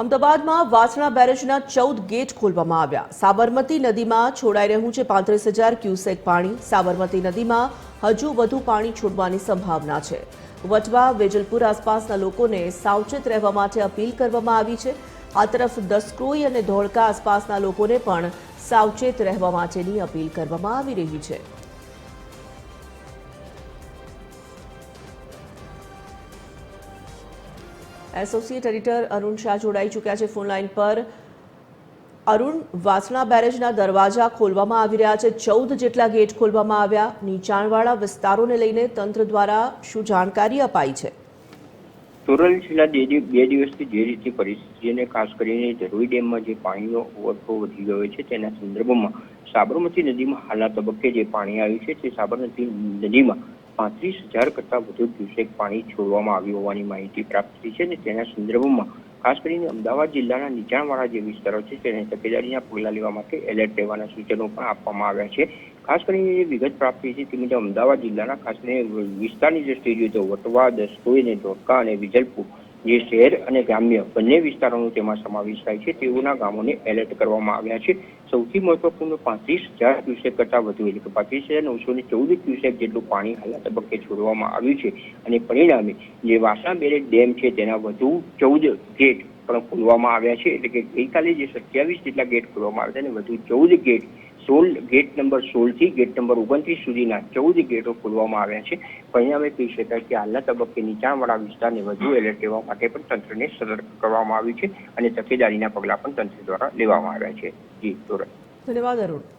અમદાવાદમાં વાસણા બેરેજના ચૌદ ગેટ ખોલવામાં આવ્યા. સાબરમતી નદીમાં છોડાઈ રહ્યું છે પાંત્રીસ હજાર ક્યુસેક પાણી. સાબરમતી નદીમાં હજુ વધુ પાણી છોડવાની સંભાવના છે. વટવા, વેજલપુર આસપાસના લોકોને સાવચેત રહેવા માટે અપીલ કરવામાં આવી છે. આ તરફ દસક્રોઈ અને ધોળકા આસપાસના લોકોને પણ સાવચેત રહેવા માટેની અપીલ કરવામાં આવી રહી છે. એસોસિએટ એડિટર અરુણ શાહ જોડાઈ ચૂક્યા છે ફોન લાઈન પર. અરુણ, વાસણા બેરેજના દરવાજા ખોલવામાં આવી રહ્યા છે. ચૌદ જેટલા ગેટ ખોલવામાં આવ્યા. નીચાણવાળા વિસ્તારોને લઈને તંત્ર દ્વારા શું જાણકારી અપાઈ છે? સુરત છેલ્લા બે દિવસથી જે રીતે પરિસ્થિતિ અને ખાસ કરીને ધરોઈ ડેમમાં જે પાણીનો ઓવરફ્લો વધી ગયો છે, તેના સંદર્ભમાં સાબરમતી નદીમાં હાલના તબક્કે જે પાણી આવ્યું છે, તે સાબરમતી નદીમાં પાંત્રીસ હજાર કરતાં વધુ ક્યુસેક પાણી છોડવામાં આવ્યું હોવાની માહિતી પ્રાપ્ત થઈ છે અને તેના સંદર્ભમાં ખાસ કરીને અમદાવાદ જિલ્લાના નીચાણવાળા જે વિસ્તારો છે તેને તકેદારીના પગલાં લેવા માટે એલર્ટ રહેવાના સૂચનો પણ આપવામાં આવ્યા છે. ખાસ કરીને જે વિગત પ્રાપ્ત થઈ છે તે મુજબ અમદાવાદ જિલ્લાના ખાસ કરીને વિસ્તારની દ્રષ્ટિએ જોઈએ તો વટવા દસકોઈ અને ધોળકા અને વિજલપુર જે શહેર અને ગ્રામ્ય બંને વિસ્તારોનો તેમાં સમાવેશ થાય છે, તેઓના ગામોને એલર્ટ કરવામાં આવ્યા છે. સૌથી મહત્વપૂર્ણ પાંત્રીસ હજાર ક્યુસેક કરતાં વધુ એટલે કે પાંત્રીસ હજાર નવસો ને ચૌદ ક્યુસેક જેટલું પાણી હાલના તબક્કે છોડવામાં આવ્યું છે અને પરિણામે જે વાસણા બેરેજ ડેમ છે તેના વધુ ચૌદ ગેટ પણ ખોલવામાં આવ્યા છે એટલે કે ગઈકાલે જે સત્યાવીસ જેટલા ગેટ ખોલવામાં આવ્યા છે અને વધુ ચૌદ ગેટ સોળ ગેટ નંબર સોળથી ગેટ નંબર ઓગણત્રીસ સુધીના ચૌદ ગેટો ખોલવામાં આવ્યા છે. પરિણામે કહી શકાય કે હાલના તબક્કે નીચાણવાળા વિસ્તારને વધુ એલર્ટ લેવા માટે પણ તંત્રને સતર્ક કરવામાં આવ્યું છે અને તકેદારીના પગલાં પણ તંત્ર દ્વારા લેવામાં આવ્યા છે. જી, ધોરણ. ધન્યવાદ, અરુણ.